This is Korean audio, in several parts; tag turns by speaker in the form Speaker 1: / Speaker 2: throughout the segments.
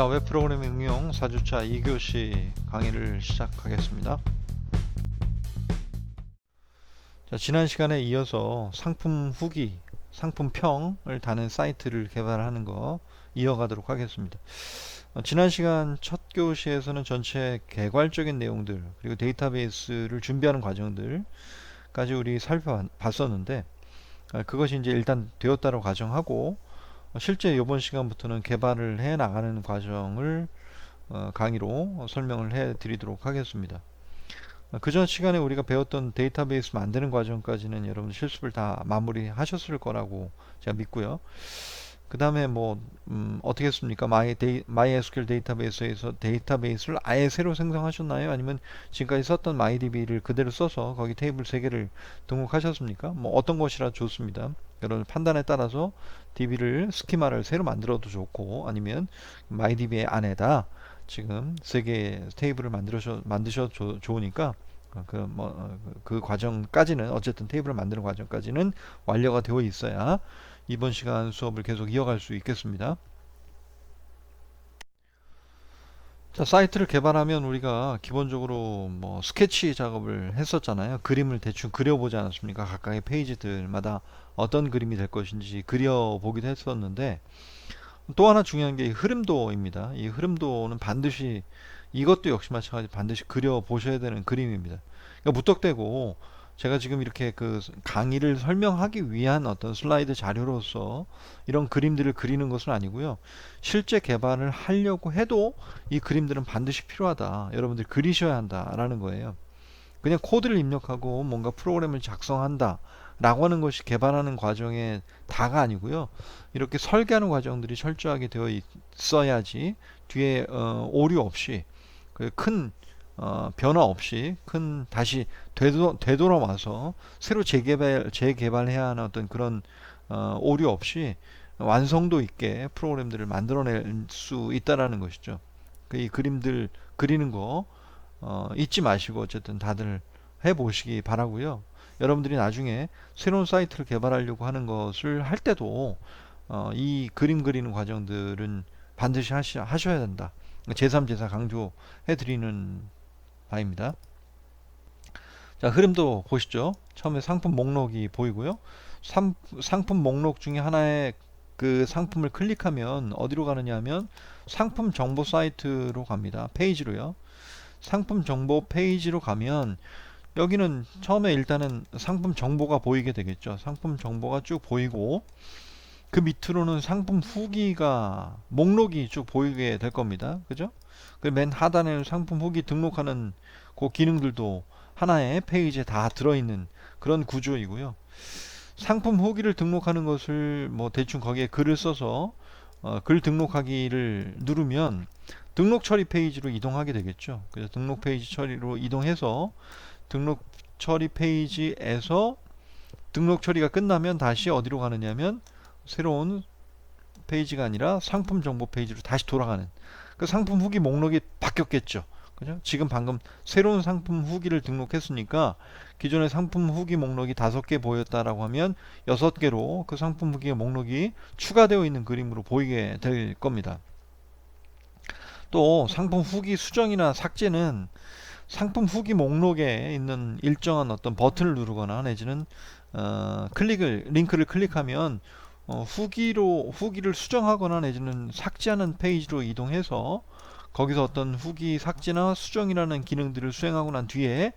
Speaker 1: 자, 웹 프로그래밍 응용 4주차 2교시 강의를 시작하겠습니다. 자, 지난 시간에 이어서 상품 후기, 상품 평을 다는 사이트를 개발하는 거 이어가도록 하겠습니다. 어, 지난 시간 첫 교시에서는 전체 개괄적인 내용들, 그리고 데이터베이스를 준비하는 과정들까지 우리 살펴봤었는데, 아, 그것이 이제 일단 되었다고 가정하고, 어, 실제 이번 시간부터는 개발을 해 나가는 과정을 어, 강의로 설명을 해 드리도록 하겠습니다. 어, 그전 시간에 우리가 배웠던 데이터베이스 만드는 과정까지는 여러분 실습을 다 마무리 하셨을 거라고 제가 믿고요. 그 다음에 뭐 음, 어떻게 했습니까? 마이 데이, MySQL 데이터베이스에서 데이터베이스를 아예 새로 생성하셨나요? 아니면 지금까지 썼던 MyDB를 그대로 써서 거기 테이블 3개를 등록하셨습니까? 뭐 어떤 것이라 좋습니다. 여러분 판단에 따라서 DB를 스키마를 새로 만들어도 좋고 아니면 MyDB 안에다 지금 세개 테이블을 만들어서 만드셔도 좋으니까 그뭐 그 과정까지는 어쨌든 테이블을 만드는 과정까지는 완료가 되어 있어야 이번 시간 수업을 계속 이어갈 수 있겠습니다. 자, 사이트를 개발하면 우리가 기본적으로 뭐 스케치 작업을 했었잖아요. 그림을 대충 그려보지 않았습니까? 각각의 페이지들마다 어떤 그림이 될 것인지 그려보기도 했었는데 또 하나 중요한 게 이 흐름도입니다. 이 흐름도는 반드시 이것도 역시 마찬가지 반드시 그려 보셔야 되는 그림입니다. 그러니까 무턱대고 제가 지금 이렇게 그 강의를 설명하기 위한 어떤 슬라이드 자료로서 이런 그림들을 그리는 것은 아니고요. 실제 개발을 하려고 해도 이 그림들은 반드시 필요하다. 여러분들 그리셔야 한다라는 거예요. 그냥 코드를 입력하고 뭔가 프로그램을 작성한다. 라고 하는 것이 개발하는 과정의 다가 아니고요. 이렇게 설계하는 과정들이 철저하게 되어 있어야지 뒤에 어, 오류 없이 그큰 어, 변화 없이 큰 다시 되도, 되돌아와서 새로 재개발 재개발해야 하는 어떤 그런 어, 오류 없이 완성도 있게 프로그램들을 만들어낼 수 있다라는 것이죠. 그 이 그림들 그리는 거 어, 잊지 마시고 어쨌든 다들 해보시기 바라고요. 여러분들이 나중에 새로운 사이트를 개발하려고 하는 것을 할 때도 어, 이 그림 그리는 과정들은 반드시 하셔야 된다. 제3, 제4 강조해 드리는 바입니다. 자, 흐름도 보시죠. 처음에 상품 목록이 보이고요. 상, 상품 목록 중에 하나의 그 상품을 클릭하면 어디로 가느냐 하면 상품 정보 사이트로 갑니다. 페이지로요. 상품 정보 페이지로 가면 여기는 처음에 일단은 상품 정보가 보이게 되겠죠. 상품 정보가 쭉 보이고 그 밑으로는 상품 후기가 목록이 쭉 보이게 될 겁니다. 그죠? 그맨 하단에는 상품 후기 등록하는 그 기능들도 하나의 페이지에 다 들어있는 그런 구조이고요. 상품 후기를 등록하는 것을 뭐 대충 거기에 글을 써서 어, 글 등록하기를 누르면 등록 처리 페이지로 이동하게 되겠죠. 그래서 등록 페이지 처리로 이동해서 등록 처리 페이지에서 등록 처리가 끝나면 다시 어디로 가느냐면 새로운 페이지가 아니라 상품 정보 페이지로 다시 돌아가는 그 상품 후기 목록이 바뀌었겠죠. 그죠? 지금 방금 새로운 상품 후기를 등록했으니까 기존의 상품 후기 목록이 다섯 개 보였다라고 하면 여섯 개로 그 상품 후기 목록이 추가되어 있는 그림으로 보이게 될 겁니다. 또 상품 후기 수정이나 삭제는 상품 후기 목록에 있는 일정한 어떤 버튼을 누르거나 내지는 어, 클릭을 링크를 클릭하면 어, 후기로 후기를 수정하거나 내지는 삭제하는 페이지로 이동해서 거기서 어떤 후기 삭제나 수정이라는 기능들을 수행하고 난 뒤에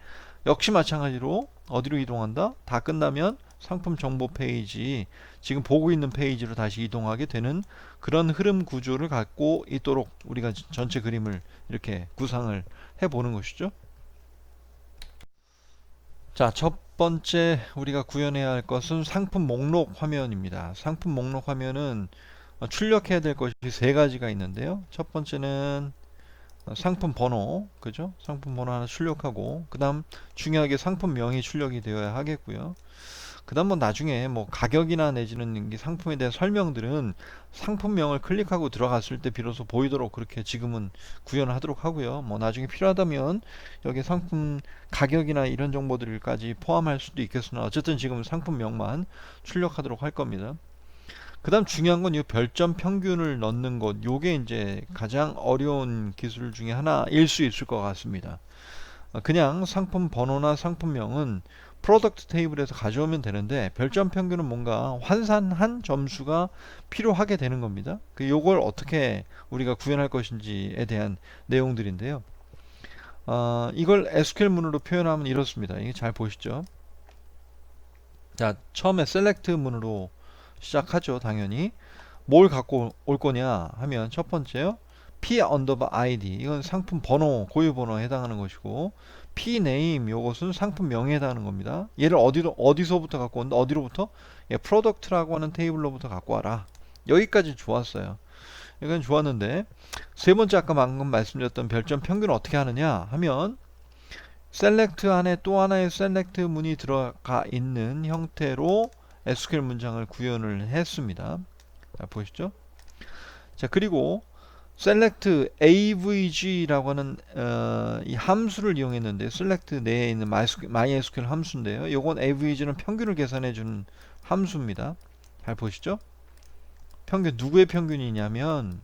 Speaker 1: 역시 마찬가지로 어디로 이동한다? 다 끝나면 상품 정보 페이지 지금 보고 있는 페이지로 다시 이동하게 되는 그런 흐름 구조를 갖고 있도록 우리가 전체 그림을 이렇게 구상을 해 보는 것이죠. 자, 첫 번째 우리가 구현해야 할 것은 상품 목록 화면입니다. 상품 목록 화면은 출력해야 될 것이 세 가지가 있는데요. 첫 번째는 상품 번호, 그죠? 상품 번호 하나 출력하고, 그 다음 중요하게 상품명이 출력이 되어야 하겠고요. 그 다음 뭐 나중에 뭐 가격이나 내지는 이 상품에 대한 설명들은 상품명을 클릭하고 들어갔을 때 비로소 보이도록 그렇게 지금은 구현을 하도록 하고요. 뭐 나중에 필요하다면 여기 상품 가격이나 이런 정보들까지 포함할 수도 있겠으나 어쨌든 지금 상품명만 출력하도록 할 겁니다. 그 다음 중요한 건 이 별점 평균을 넣는 것. 요게 이제 가장 어려운 기술 중에 하나일 수 있을 것 같습니다. 어, 그냥 상품 번호나 상품명은 프로덕트 테이블에서 가져오면 되는데 별점 평균은 뭔가 환산한 점수가 필요하게 되는 겁니다. 그 요걸 어떻게 우리가 구현할 것인지에 대한 내용들인데요. 어, 이걸 SQL 문으로 표현하면 이렇습니다. 이게 잘 보시죠. 자, 처음에 select 문으로 시작하죠. 당연히. 뭘 갖고 올 거냐 하면 첫 번째요. P 언더바 ID 이건 상품 번호, 고유 번호에 해당하는 것이고 P name 요것은 상품 명에 해당하는 겁니다. 얘를 어디로 어디서부터 갖고 온다? 어디로부터? 예, 프로덕트라고 하는 테이블로부터 갖고 와라. 여기까지 좋았어요. 이건 좋았는데 세 번째 아까 방금 말씀드렸던 별점 평균을 어떻게 하느냐 하면 select 안에 또 하나의 select 문이 들어가 있는 형태로 SQL 문장을 구현을 했습니다. 자, 보시죠. 자, 그리고 select avg라고 하는 어, 이 함수를 이용했는데 select 내에 있는 MySQL 함수인데요. 요건 avg는 평균을 계산해 주는 함수입니다. 잘 보시죠. 평균 누구의 평균이냐면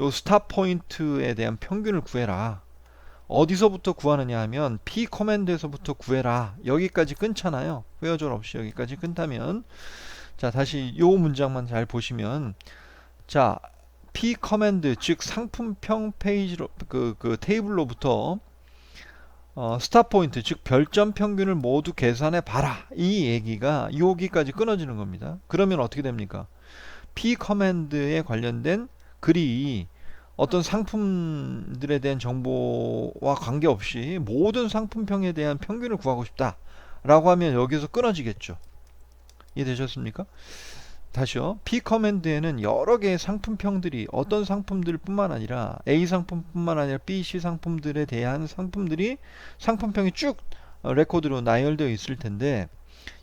Speaker 1: 요 스탑 포인트에 대한 평균을 구해라. 어디서부터 구하느냐 하면 p 커맨드에서부터 구해라. 여기까지 끊잖아요. 회어절 없이 여기까지 끊다면 자, 다시 요 문장만 잘 보시면 자, p 커맨드 즉 상품평 페이지로 그, 그 테이블로부터 어, 스탑 포인트 즉 별점 평균을 모두 계산해 봐라. 이 얘기가 여기까지 끊어지는 겁니다. 그러면 어떻게 됩니까? p 커맨드에 관련된 글이 어떤 상품들에 대한 정보와 관계없이 모든 상품평에 대한 평균을 구하고 싶다 라고 하면 여기서 끊어지겠죠 이해되셨습니까? 다시요 P 커맨드에는 여러 개의 상품평들이 어떤 상품들 뿐만 아니라 A 상품뿐만 아니라 B, C 상품들에 대한 상품들이 상품평이 쭉 어, 레코드로 나열되어 있을 텐데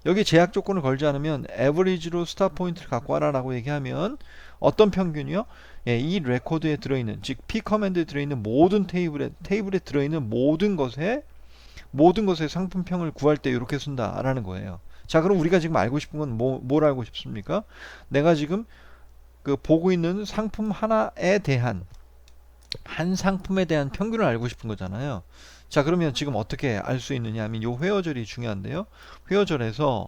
Speaker 1: 여기 제약 조건을 걸지 않으면 에버리지로 스타 포인트를 갖고 와라 라고 얘기하면 어떤 평균이요? 예, 이 레코드에 들어있는 즉 P 커맨드에 들어있는 모든 테이블에 테이블에 들어있는 모든 것에 모든 것의 상품평을 구할 때 이렇게 쓴다라는 거예요. 자, 그럼 우리가 지금 알고 싶은 건 뭐, 뭘 알고 싶습니까? 내가 지금 그 보고 있는 상품 하나에 대한 한 상품에 대한 평균을 알고 싶은 거잖아요. 자, 그러면 지금 어떻게 알 수 있느냐 하면 요 회어절이 중요한데요. 회어절에서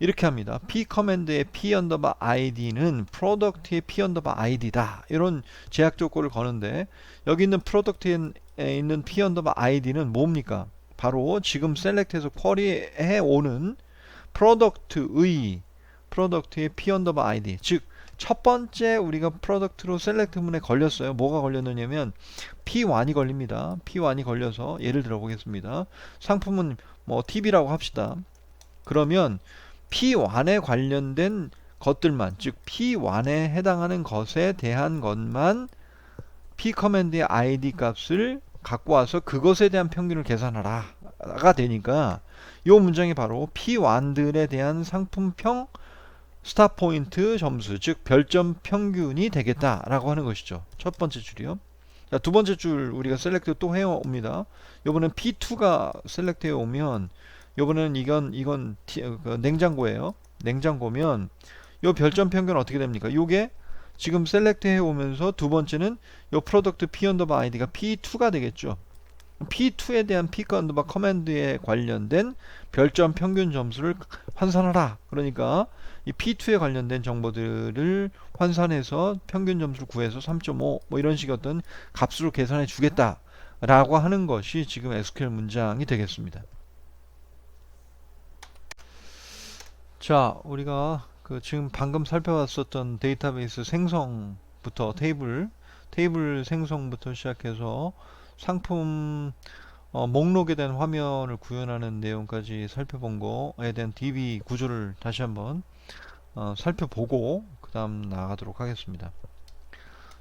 Speaker 1: 이렇게 합니다. p 커맨드의 p 언더바 id는 프로덕트의 p 언더바 id다. 이런 제약 조건을 거는데 여기 있는 프로덕트에 있는 p 언더바 id는 뭡니까? 바로 지금 셀렉트에서 쿼리해 오는 프로덕트의 프로덕트의 p 언더바 id 즉 첫 번째 우리가 프로덕트로 셀렉트 문에 걸렸어요. 뭐가 걸렸느냐면 P1이 걸립니다. P1이 걸려서 예를 들어 보겠습니다. 상품은 뭐 TV라고 합시다. 그러면 P1에 관련된 것들만 즉 P1에 해당하는 것에 대한 것만 P 커맨드의 ID 값을 갖고 와서 그것에 대한 평균을 계산하라가 되니까 이 문장이 바로 P1들에 대한 상품평 스탑 포인트 점수 즉 별점 평균이 되겠다라고 하는 것이죠. 첫 번째 줄이요. 자, 두 번째 줄 우리가 셀렉트 또 해어 옵니다. 요번엔 P2가 셀렉트 해 오면 요번에는 이건 이건 티, 그 냉장고예요. 냉장고면 요 별점 평균 어떻게 됩니까? 요게 지금 셀렉트 해 오면서 두 번째는 요 프로덕트 P 언더바 아이디가 P2가 되겠죠. P2에 대한 P 언더바 커맨드에 관련된 별점 평균 점수를 환산하라. 그러니까 이 P2에 관련된 정보들을 환산해서 평균 점수를 구해서 3.5 뭐 이런 식의 어떤 값으로 계산해 주겠다 라고 하는 것이 지금 SQL 문장이 되겠습니다. 자, 우리가 그 지금 방금 살펴봤었던 데이터베이스 생성부터 테이블 테이블 생성부터 시작해서 상품 어, 목록에 대한 화면을 구현하는 내용까지 살펴본 거에 대한 DB 구조를 다시 한번 어, 살펴보고 그 다음 나가도록 하겠습니다.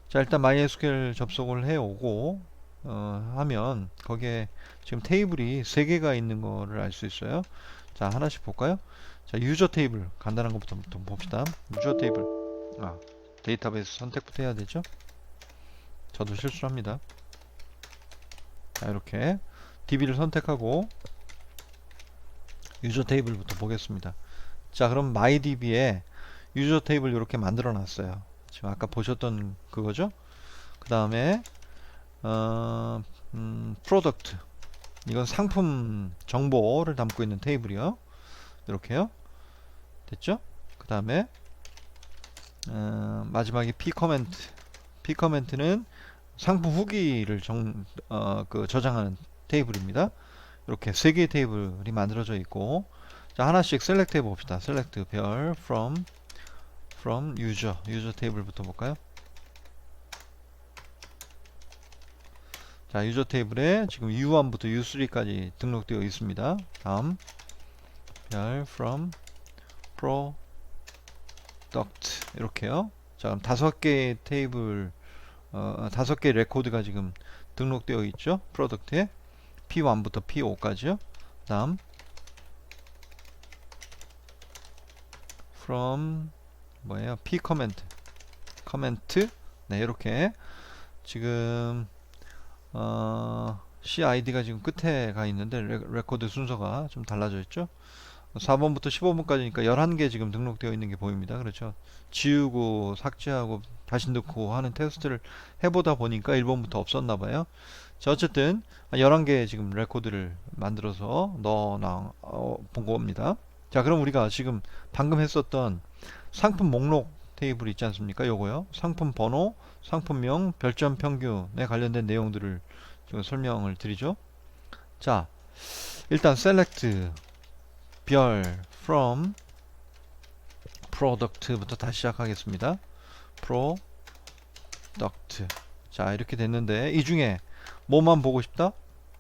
Speaker 1: 자 일단 MySQL 접속을 해오고 어, 하면 거기에 지금 테이블이 3개가 있는 거를 알 수 있어요. 자 하나씩 볼까요? 자 유저 테이블 간단한 것부터 봅시다. 유저 테이블 아 데이터베이스 선택부터 해야 되죠? 저도 실수합니다. 자 이렇게 DB를 선택하고 유저 테이블부터 보겠습니다. 자 그럼 MyDB에 유저 테이블 이렇게 만들어 놨어요. 지금 아까 보셨던 그거죠? 그 다음에 어, 음, 프로덕트 이건 상품 정보를 담고 있는 테이블이요. 이렇게요. 됐죠? 그 다음에 어, 마지막에 p 커멘트 p 커멘트는 상품 후기를 정, 어, 그 저장하는 테이블입니다. 이렇게 세 개의 테이블이 만들어져 있고 자 하나씩 셀렉트 해 봅시다. 셀렉트 별 from from user user 테이블부터 볼까요? 자 유저 테이블에 지금 U1부터 U3까지 등록되어 있습니다. 다음 별 from product 이렇게요. 자 그럼 다섯 개의 테이블 어, 다섯 개의 레코드가 지금 등록되어 있죠. 프로덕트에 P1부터 P5까지요. 다음 from 뭐예요? P 커멘트 커멘트 네 이렇게 지금 어, CID가 지금 끝에 가 있는데 레, 레코드 순서가 좀 달라져 있죠. 4번부터 15번까지니까 11개 지금 등록되어 있는 게 보입니다. 그렇죠. 지우고 삭제하고 다시 넣고 하는 테스트를 해보다 보니까 1번부터 없었나 봐요. 자, 어쨌든 11개 지금 레코드를 만들어서 넣어놔 어, 본 겁니다. 자, 그럼 우리가 지금 방금 했었던 상품 목록 테이블 있지 않습니까? 요거요. 상품 번호, 상품명, 별점 평균에 관련된 내용들을 지금 설명을 드리죠. 자, 일단 select 별 from product부터 다시 시작하겠습니다. product 자 이렇게 됐는데 이 중에 뭐만 보고 싶다?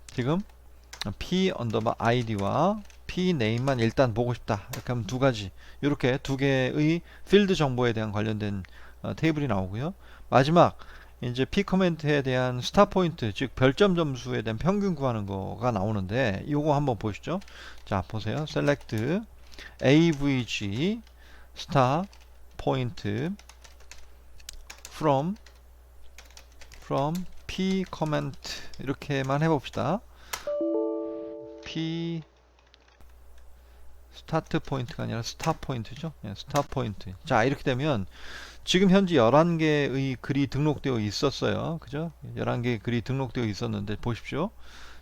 Speaker 1: 지금 p 언더바 id와 p name만 일단 보고 싶다. 이렇게 하면 두 가지 이렇게 두 개의 필드 정보에 대한 관련된 어, 테이블이 나오고요. 마지막 이제 p 커멘트에 대한 스타 포인트 즉 별점 점수에 대한 평균 구하는 거가 나오는데 이거 한번 보시죠. 자 보세요. select avg 스타 포인트 from from p comment 이렇게만 해봅시다. p 스타트 포인트가 아니라 스타 포인트죠. 예, 스타 포인트. 자 이렇게 되면 지금 현재 11개의 글이 등록되어 있었어요. 그죠? 11개의 글이 등록되어 있었는데 보십시오.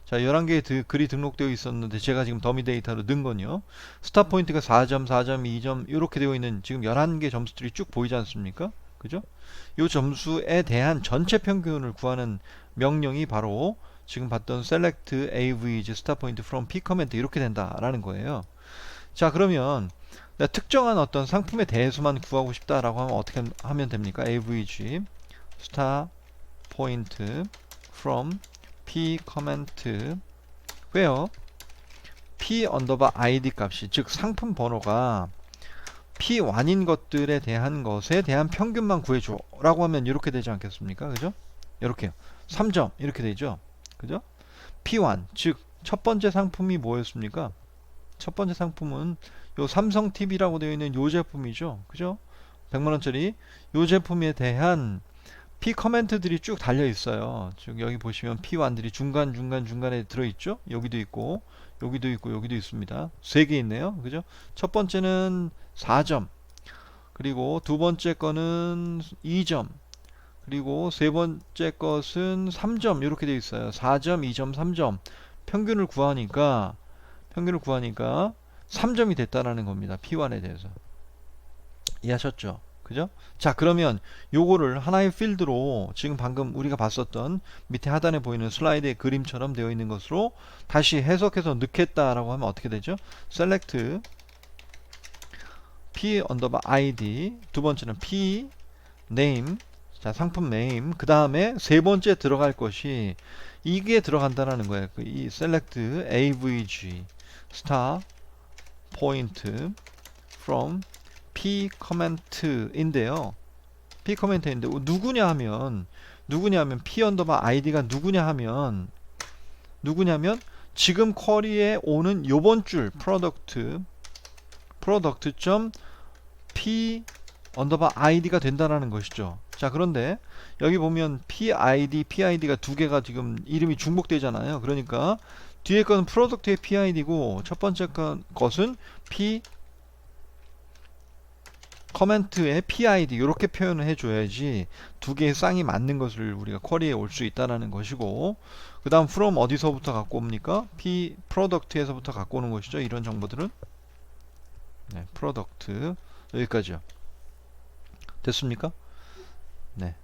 Speaker 1: 자, 11개의 드, 글이 등록되어 있었는데 제가 지금 더미 데이터로 넣은 건요. 스타 포인트가 4점, 4점, 2점 이렇게 되어 있는 지금 11개 점수들이 쭉 보이지 않습니까? 그죠? 이 점수에 대한 전체 평균을 구하는 명령이 바로 지금 봤던 select average star point from p comment 이렇게 된다라는 거예요. 자, 그러면 특정한 어떤 상품에 대해서만 구하고 싶다라고 하면 어떻게 하면 됩니까? average star point from p comment where p 언더바 id 값이 즉 상품 번호가 p1인 것들에 대한 것에 대한 평균만 구해줘 라고 하면 이렇게 되지 않겠습니까? 그죠? 이렇게요. 3점 이렇게 되죠. 그죠? p1 즉 첫 번째 상품이 뭐였습니까? 첫 번째 상품은 요 삼성 TV라고 되어 있는 요 제품이죠. 그죠? 100만 원짜리 요 제품에 대한 P 커멘트들이 쭉 달려 있어요. 즉 여기 보시면 P1들이 중간 중간 중간에 들어 있죠. 여기도 있고 여기도 있고 여기도 있습니다. 세 개 있네요. 그죠? 첫 번째는 4점. 그리고 두 번째 거는 2점. 그리고 세 번째 것은 3점 이렇게 되어 있어요. 4점, 2점, 3점. 평균을 구하니까 평균을 구하니까 3점이 됐다라는 겁니다. P1에 대해서. 이해하셨죠? 그죠? 자, 그러면 요거를 하나의 필드로 지금 방금 우리가 봤었던 밑에 하단에 보이는 슬라이드의 그림처럼 되어 있는 것으로 다시 해석해서 넣겠다라고 하면 어떻게 되죠? select p 언더바 id 두 번째는 p name 자, 상품 name 그 다음에 세 번째 들어갈 것이 이게 들어간다라는 거예요. 그이 select avg star point from p comment인데요. p comment인데 누구냐 하면 누구냐 하면 p 언더바 id가 누구냐 하면 누구냐면 지금 쿼리에 오는 요번 줄 product product.p 언더바 id가 된다라는 것이죠. 자 그런데 여기 보면 PID, PID가 두 개가 지금 이름이 중복되잖아요. 그러니까 뒤에 거는 프로덕트의 PID고 첫 번째 건- 것은 P 커멘트에 PID 이렇게 표현을 해줘야지 두 개의 쌍이 맞는 것을 우리가 쿼리에 올 수 있다라는 것이고 그 다음 from 어디서부터 갖고 옵니까? P product에서부터 갖고 오는 것이죠. 이런 정보들은 네, product 여기까지요. 됐습니까? 네.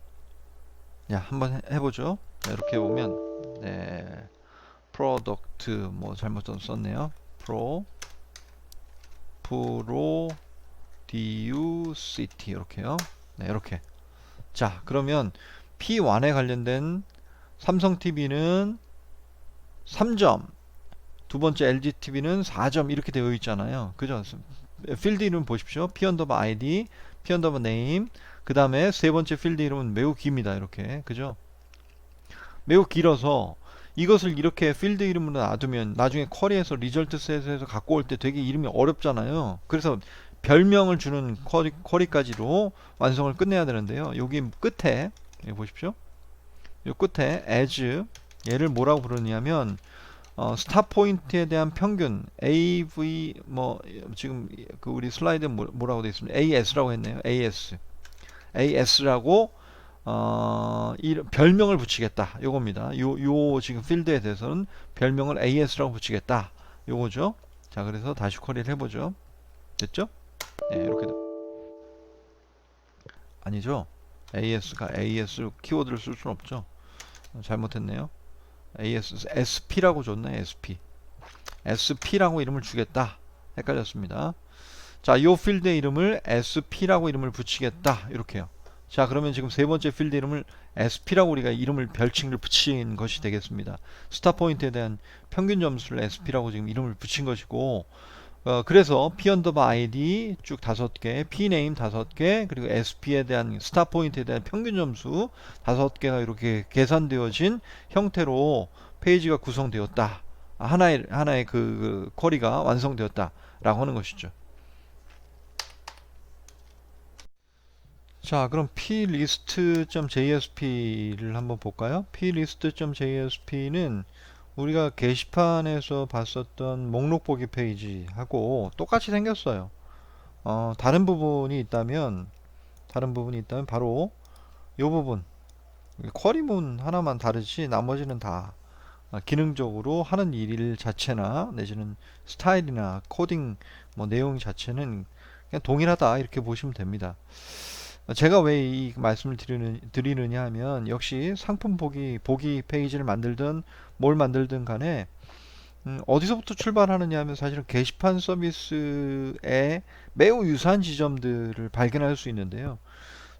Speaker 1: 야, 한번 해- 해보죠. 네, 이렇게 보면 네, product 뭐 잘못 썼네요. pro pro duct 이렇게요. 네, 이렇게. 자, 그러면 P1에 관련된 삼성 TV는 3점, 두 번째 LG TV는 4점 이렇게 되어 있잖아요. 그죠? 필드 이름 보십시오. P 언더바 ID, P 언더바 네임. 그 다음에 세 번째 필드 이름은 매우 깁니다. 이렇게. 그죠? 매우 길어서 이것을 이렇게 필드 이름으로 놔두면 나중에 쿼리에서 리절트 셋에서 갖고 올 때 되게 이름이 어렵잖아요. 그래서 별명을 주는 쿼리, 쿼리까지로 완성을 끝내야 되는데요. 여기 끝에 여기 보십시오. 요 끝에 as 얘를 뭐라고 부르냐면 어, 스타 포인트에 대한 평균 AV 뭐 지금 그 우리 슬라이드에 뭐, 뭐라고 되어 있습니다. AS라고 했네요. AS AS라고 어, 이 별명을 붙이겠다. 요겁니다. 요, 요 지금 필드에 대해서는 별명을 AS라고 붙이겠다. 요거죠. 자, 그래서 다시 쿼리를 해보죠. 됐죠? 네, 이렇게. 돼. 아니죠. AS가 AS 키워드를 쓸 수는 없죠. 어, 잘못했네요. AS, SP라고 줬네, SP. SP라고 이름을 주겠다. 헷갈렸습니다. 자, 요 필드의 이름을 SP라고 이름을 붙이겠다. 이렇게요. 자, 그러면 지금 세 번째 필드 이름을 SP라고 우리가 이름을 별칭을 붙인 것이 되겠습니다. 스타 포인트에 대한 평균 점수를 SP라고 지금 이름을 붙인 것이고, 어, 그래서 P 언더바 ID 쭉 다섯 개, P 네임 다섯 개, 그리고 SP에 대한 스타 포인트에 대한 평균 점수 다섯 개가 이렇게 계산되어진 형태로 페이지가 구성되었다. 하나의 하나의 그, 그 쿼리가 완성되었다라고 하는 것이죠. 자, 그럼 plist.jsp를 한번 볼까요? plist.jsp는 우리가 게시판에서 봤었던 목록 보기 페이지하고 똑같이 생겼어요. 어, 다른 부분이 있다면 다른 부분이 있다면 바로 이 부분 쿼리문 하나만 다르지 나머지는 다 어, 기능적으로 하는 일 자체나 내지는 스타일이나 코딩 뭐 내용 자체는 그냥 동일하다 이렇게 보시면 됩니다. 제가 왜 이 말씀을 드리는, 드리느냐 하면 역시 상품 보기 보기 페이지를 만들든 뭘 만들든 간에 음, 어디서부터 출발하느냐 하면 사실은 게시판 서비스에 매우 유사한 지점들을 발견할 수 있는데요.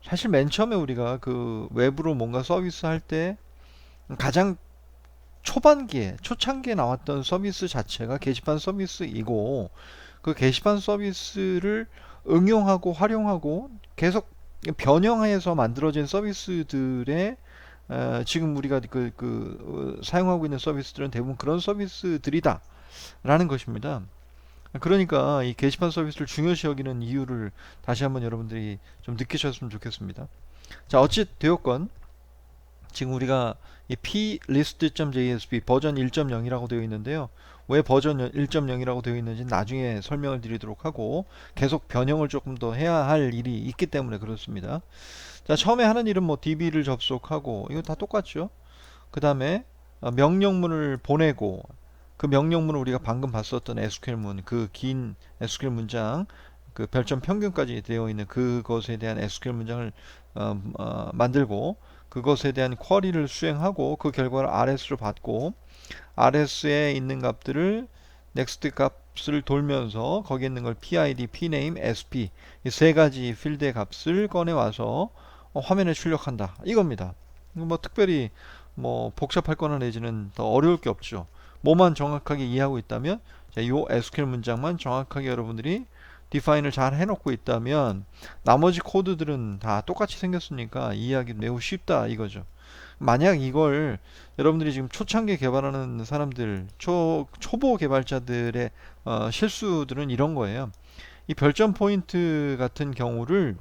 Speaker 1: 사실 맨 처음에 우리가 그 외부로 뭔가 서비스 할 때 가장 초반기에 초창기에 나왔던 서비스 자체가 게시판 서비스이고 그 게시판 서비스를 응용하고 활용하고 계속 변형해서 만들어진 서비스들의 어, 지금 우리가 그, 그 어, 사용하고 있는 서비스들은 대부분 그런 서비스들이다 라는 것입니다. 그러니까 이 게시판 서비스를 중요시 여기는 이유를 다시 한번 여러분들이 좀 느끼셨으면 좋겠습니다. 자, 어찌 되었건 지금 우리가 이 plist.jsp 버전 1.0이라고 되어 있는데요. 왜 버전 1.0이라고 되어 있는지 나중에 설명을 드리도록 하고 계속 변형을 조금 더 해야 할 일이 있기 때문에 그렇습니다. 자, 처음에 하는 일은 뭐 db를 접속하고 이거 다 똑같죠. 그 다음에 명령문을 보내고 그 명령문을 우리가 방금 봤었던 SQL문 그 긴 SQL 문장 그 별점 평균까지 되어 있는 그것에 대한 SQL 문장을 어, 어, 만들고 그것에 대한 쿼리를 수행하고 그 결과를 RS로 받고 RS에 있는 값들을 next 값을 돌면서 거기에 있는 걸 PID, PNAME, SP 이 세 가지 필드의 값을 꺼내 와서 어, 화면에 출력한다 이겁니다. 뭐 특별히 뭐 복잡할 거나 내지는 더 어려울 게 없죠. 뭐만 정확하게 이해하고 있다면 이 SQL 문장만 정확하게 여러분들이 디파인을 잘 해놓고 있다면 나머지 코드들은 다 똑같이 생겼으니까 이해하기 매우 쉽다 이거죠. 만약 이걸 여러분들이 지금 초창기 개발하는 사람들, 초, 초보 개발자들의 어, 실수들은 이런 거예요. 이 별점 포인트 같은 경우를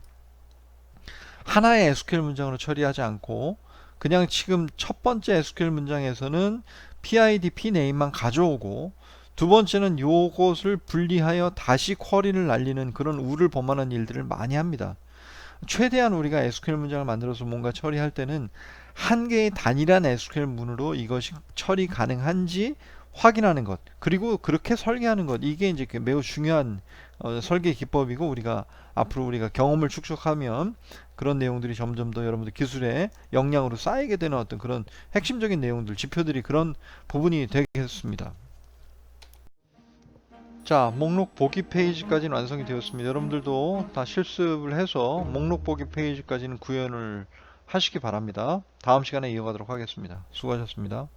Speaker 1: 하나의 SQL 문장으로 처리하지 않고 그냥 지금 첫 번째 SQL 문장에서는 PID, PName만 가져오고 두 번째는 요것을 분리하여 다시 쿼리를 날리는 그런 우를 범하는 일들을 많이 합니다. 최대한 우리가 SQL 문장을 만들어서 뭔가 처리할 때는 한 개의 단일한 SQL 문으로 이것이 처리 가능한지 확인하는 것 그리고 그렇게 설계하는 것 이게 이제 그 매우 중요한 어, 설계 기법이고 우리가 앞으로 우리가 경험을 축적하면 그런 내용들이 점점 더 여러분들 기술의 역량으로 쌓이게 되는 어떤 그런 핵심적인 내용들 지표들이 그런 부분이 되겠습니다. 자, 목록 보기 페이지까지는 완성이 되었습니다. 여러분들도 다 실습을 해서 목록 보기 페이지까지는 구현을 하시기 바랍니다. 다음 시간에 이어가도록 하겠습니다. 수고하셨습니다.